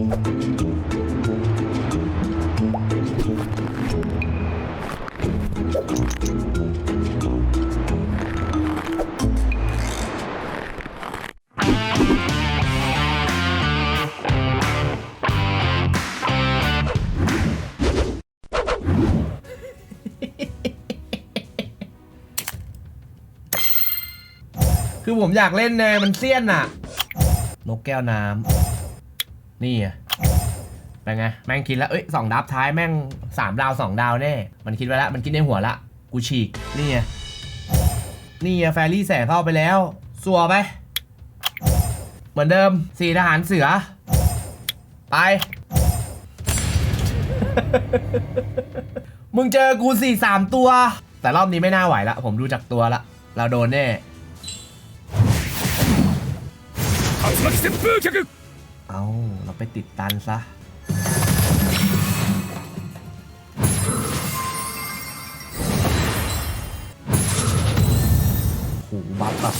คือผมอยากเล่นแนมันเซียนน่ะนกแก้วน้ำ นี่อะเป็นไง แม่งคิดแล้ว เอ้ยสองดับท้ายแม่งสามดาวสองดาวแน่ มันคิดไว้แล้ว มันคิดในหัวละ กูฉีก นี่ไงนี่ไงแฟรี่แสงเข้าไปแล้ว สัวไป เหมือนเดิมสี่ทหารเสือ ไป มึงเจอกูสี่สามตัว แต่รอบนี้ไม่น่าไหวละ ผมดูจากตัวละ เราโดนแน่ 竜巻旋风脚 เอาเราไปติดตันซะ โอ้หบัฟแบบ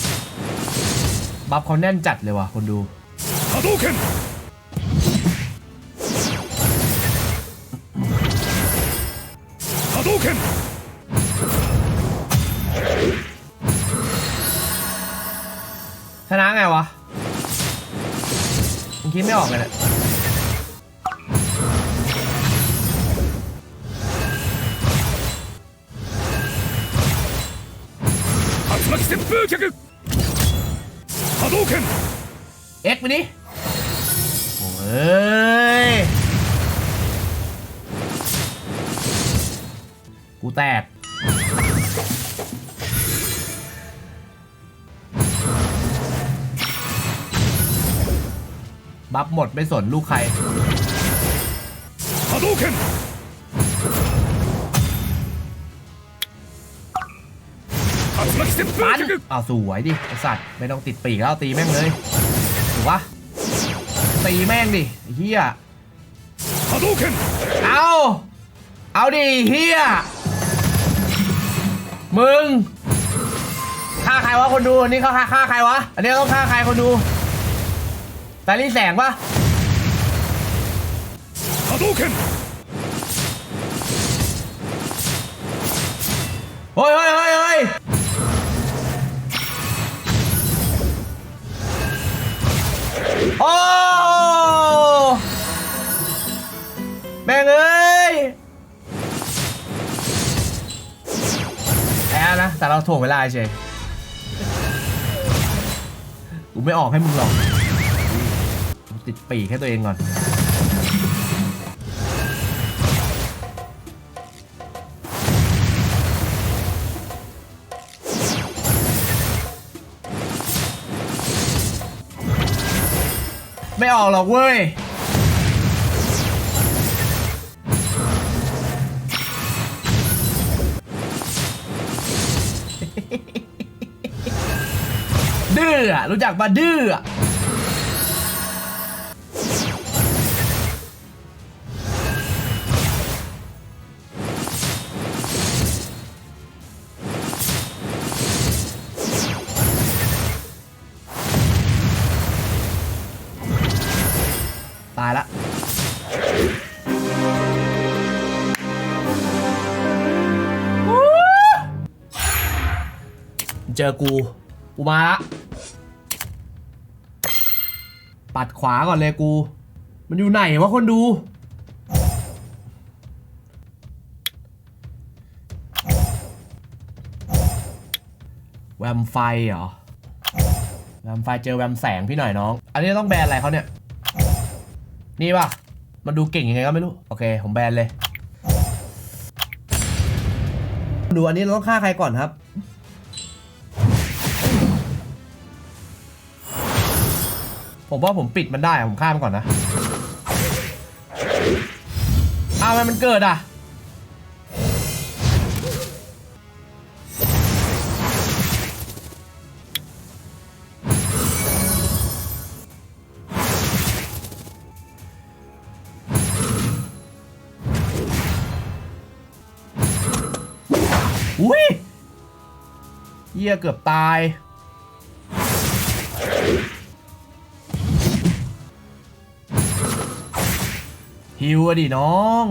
บัฟเขาแน่นจัดเลยว่ะคนดูฮาโดเคนฮาโดเคนชนะไงวะ คิดไม่ออกเลยนะฮัทมาคิเอ็กซ์ไปดิโอ้ย กูแตก บัฟหมดไม่สนลูกใครฮาโดเคนปันเอาสวยดิไอสัตว์ไม่ต้องติดปีกแล้วตีแม่งเลยถูกปะตีแม่งดิเฮียเอาเอาดิเฮียมึงฆ่าใครวะคนดูนี่เขาฆ่าใครวะอันนี้ต้องฆ่าใครคนดูารีแสงปะเฮ้ยเฮ้ยเฮ้ยเฮ้ยโอ้แม่งเอ้ยแอ้นะ แต่เราถ่วงเวลาเฉยกูไม่ออกให้มึงหรอก ติดปีกให้ตัวเองก่อน ไม่ออกหรอกเว้ยดื้อรู้จักปะดื้อ เจอกู กูมาละ ปัดขวาก่อนเลยกู มันอยู่ไหนวะคนดู แวมไฟเหรอ แวมไฟเจอแวมแสงพี่หน่อยน้อง อันนี้ต้องแบนอะไรเขาเนี่ย นี่ป่ะ มันดูเก่งยังไงก็ไม่รู้ โอเค ผมแบนเลยดูอันนี้เราต้องฆ่าใครก่อนครับ ผมว่าผมปิดมันได้ผมฆ่ามันก่อนนะอ้าวทำไมมันเกิดอะอุ้ยเหี้ยเกือบตาย ฮิวอะดิน้อง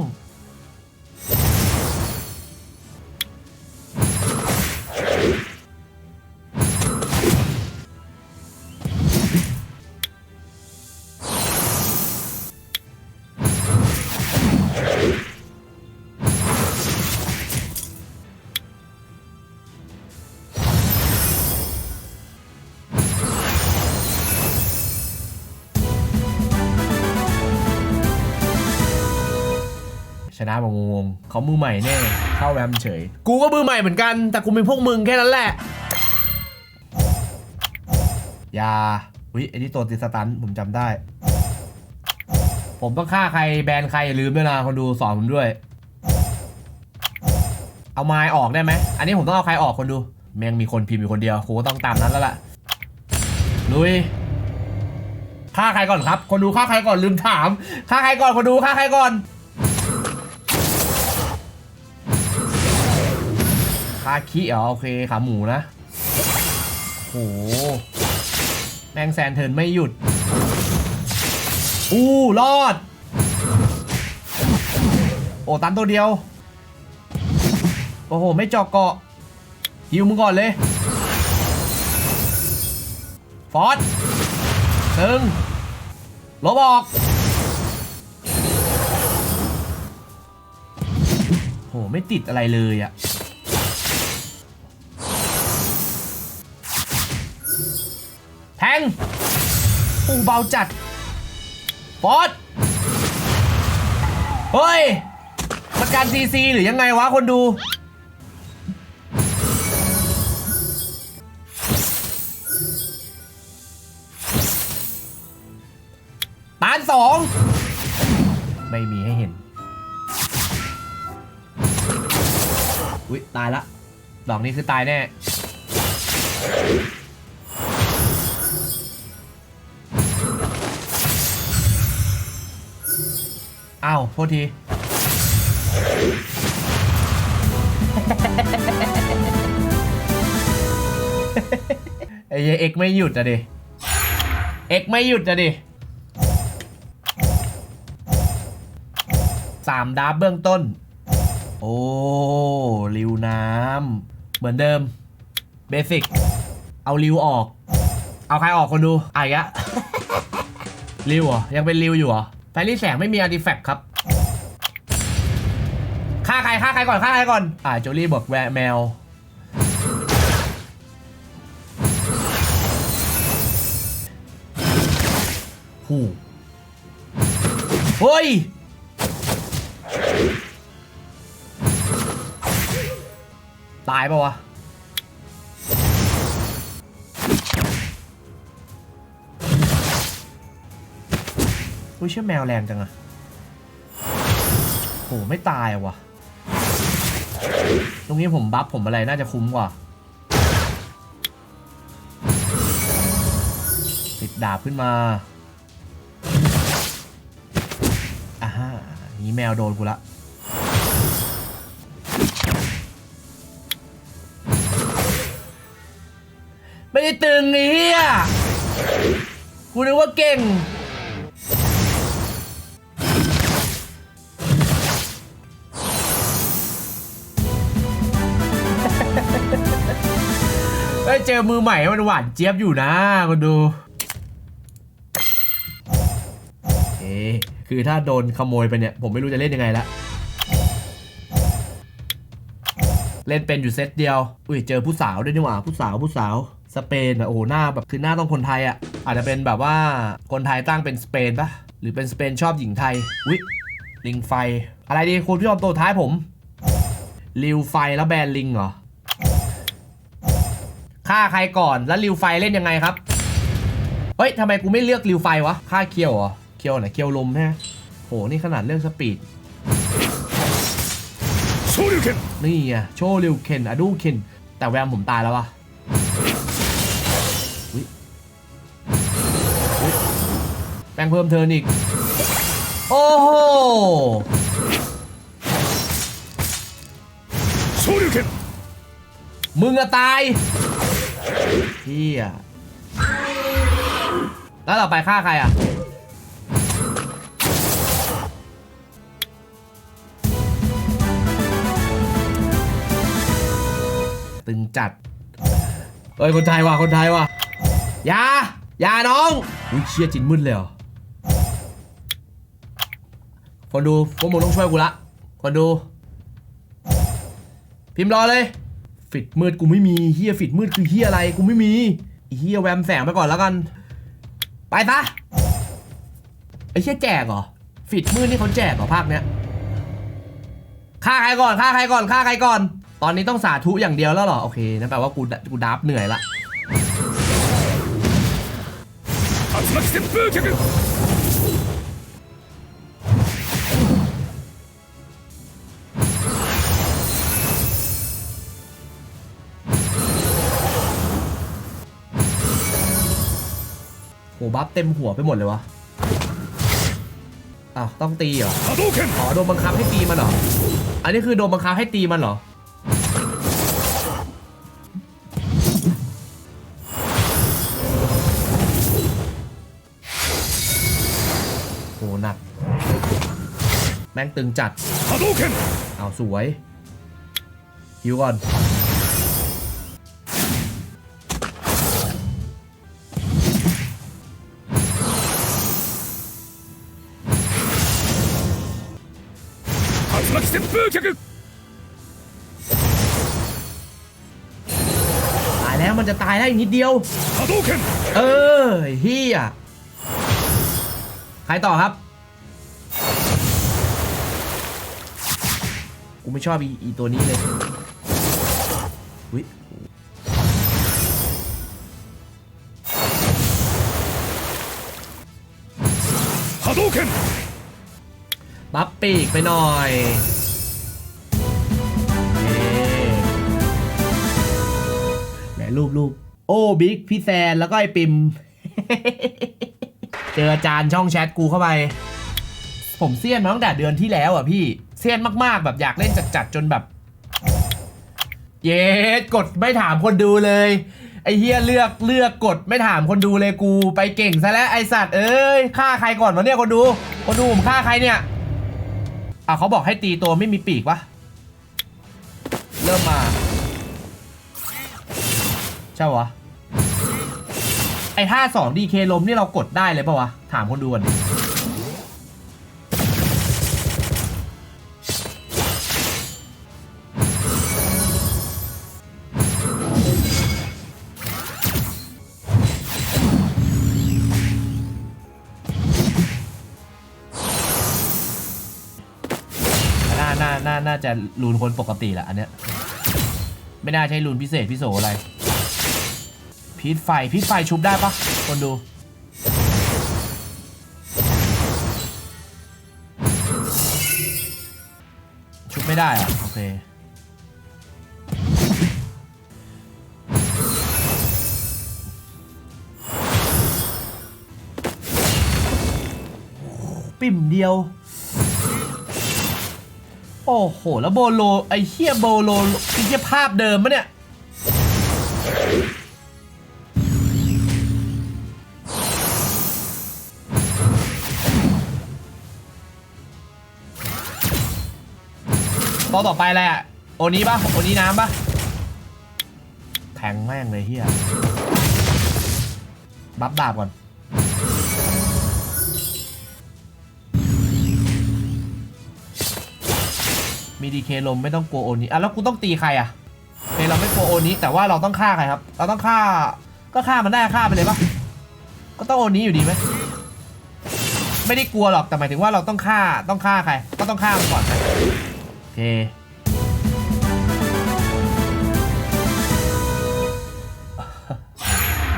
ชนะมางงๆเขามือใหม่แน่เข้าแวมเฉย กูก็มือใหม่เหมือนกัน แต่กูมีพวกมึงแค่นั้นแหละอยาอุ้ยไอ้นี่ตัวติดสตันผมจำได้ ผมต้องฆ่าใครแบนใครอย่าลืมด้วยนะคนดูสอนผมด้วย เอาไม้ออกได้ไหม อันนี้ผมต้องเอาใครออกคนดู แม่งมีคนพิมพ์อยู่คนเดียวกูก็ต้องตามนั้นแล้วล่ะลุยฆ่าใครก่อนครับ คนดูฆ่าใครก่อนลืมถามฆ่าใครก่อนคนดูฆ่าใครก่อนาคิเหรอโอเคขาหมูนะโหแมงแซนเทินไม่หยุด อู้รอด โอ้ตันตัวเดียว โอ้โห ไม่เจาะเกาะฮิวมึงก่อนเลย ฟอสตึงลบออกโห ไม่ติดอะไรเลยอะ งปูเบาจัดบอสเฮ้ยมันการซีซีหรือยังไงวะคนดู ตานสอง ไม่มีให้เห็น อุ๊ย ตายละ ดอกนี้คือตายแน่ อ้าวโทษทีไอ้เหี้ยเอ็กไม่หยุดอะดิ เอ็กไม่หยุดอะดิสามดาบเบื้องต้น โอ้ริวน้ำเหมือนเดิม เบสิก เอาริวออก เอาใครออกคนดูอะอีกอะริวเหรอ ยังเป็นริวอยู่เหรอ แฟรี่แสงไม่มีอาร์ติแฟกต์ครับฆ่าใครฆ่าใครก่อนฆ่าใครก่อน อ่าโจลี่บอกแวแมว หูเฮ้ย ตายปะวะ อุ้ยเชื่อแมวแรงจังอะโหไม่ตายอะวะตรงนี้ผมบัฟผมอะไรน่าจะคุ้มกว่า ติดดาบขึ้นมาอ่าฮะนี้แมวโดนกูละไม่ได้ตึงไอ้เหี้ยกูนึกว่าเก่ง เจอมือใหม่มันหวานเจี๊ยบอยู่นะคนดูเอ๊คือถ้าโดนขโมยไปเนี่ย ผมไม่รู้จะเล่นยังไงละ เล่นเป็นอยู่เซตเดียว อุ้ยเจอผู้สาวด้วยนี่หว่า ผู้สาวผู้สาวสเปนอะโอ้หน้าแบบคือหน้าต้องคนไทยอะอาจจะเป็นแบบว่าคนไทยตั้งเป็นสเปนปะหรือเป็นสเปนชอบหญิงไทยอุ้ยลิงไฟ อะไรดีคุณผู้ชมตัวท้ายผมลิวไฟแล้วแบนลิงเหรอ ฆ่าใครก่อนแล้วริวไฟเล่นยังไงครับ เฮ้ยทำไมกูไม่เลือกริวไฟวะฆ่าเคียวเหรอเคียวไหนเคียวลมแช่โหนี่ขนาดเลือกสปีดนี่ไงโชริวเคนอะดูเคนแต่แวมผมตายแล้ววะแปลงเพิ่มเธออีก โอ้โหโชริวเคนมึงอะตาย พี่อะแล้วต่อไปฆ่าใครอะตึงจัดเฮ้ยคนไทยว่ะคนไทยว่ะยายาน้องอุ้ยเชี่ยจินมึนเลยเหรอคนดูพวกมึงต้องช่วยกูละคนดู พิมพ์รอเลย ฟิตมืดกูไม่มีเฮียฟิตมืดคือเฮียอะไรกูไม่มีเฮียแวมแสงไปก่อนแล้วกัน ไปซะไอ้เชี่ยแจกเหรอฟิตมืดนี่เขาแจกเหรอภาคเนี้ยฆ่าใครก่อนฆ่าใครก่อนฆ่าใครก่อน ตอนนี้ต้องสาธุอย่างเดียวแล้วเหรอโอเคนั่นแปลว่ากูกูดับเหนื่อยละ บัฟเต็มหัวไปหมดเลยวะอ้าวต้องตีเหรออ๋อโดนบังคับให้ตีมันเหรอ อันนี้คือโดนบังคับให้ตีมันเหรอโหหนัก แม่งตึงจัด เอาสวยฮิวก่อน 巻旋风脚 ตายแล้วมันจะตายได้อีกนิดเดียว 波动拳 เออเฮียใครต่อครับ กูไม่ชอบอีอีตัวนี้เลยวิ 波动拳 บัฟปีกไปหน่อยแหมรูปรูปโอ้บิ๊กพี่แซนแล้วก็ไอปิม เจออาจารย์ช่องแชทกูเข้าไป ผมเซียนมาตั้งแต่เดือนที่แล้วอะพี่เซียนมากๆแบบอยากเล่นจัดๆจนแบบ เย็ดกดไม่ถามคนดูเลย ไอเฮียเลือกเลือกกดไม่ถามคนดูเลยกู ไปเก่งซะแล้วไอสัตว์เอ้ยฆ่าใครก่อนวะเนี่ยคนดู คนดูผมฆ่าใครเนี่ย อะเขาบอกให้ตีตัวไม่มีปีกวะเริ่มมา ใช่วะไอ้ท่าสองดีเคลมนี่เรากดได้เลยปะวะ ถามคนดูก่อน น่าน่าจะรูนคนปกติแหละอันเนี้ยไม่น่าใช่รูนพิเศษพิโสอะไรพีทไฟพีทไฟชุบได้ปะคนดู ชุบไม่ได้อะโอเคปิ่มเดียว โอ้โห แล้วโบโล ไอ้เฮียโบโลไอเฮียภาพเดิมมะเนี่ยตัวต่อไปอะไรอะโอนี้ปะโอนี้น้ำปะแทงแม่งเลยเฮียบัฟดาบก่อน มีดีเคลมไม่ต้องกลัวโอนี้อะแล้วกูต้องตีใครอะโอเคเราไม่กลัวโอนี้แต่ว่าเราต้องฆ่าใครครับ เราต้องฆ่าก็ฆ่ามันได้ฆ่าไปเลยปะก็ต้องโอนี้อยู่ดีไหมไม่ได้กลัวหรอกแต่หมายถึงว่าเราต้องฆ่าต้องฆ่าใคร ก็ต้องฆ่ามันก่อนไหมโอเค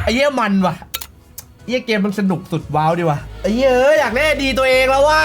ไอ้เหี้ยมันว่ะไอ้เหี้ยเกมมันสนุกสุดว้าวดีว่ะไอ้เยเอ้ยอยากเล่นดีตัวเองแล้วว่ะ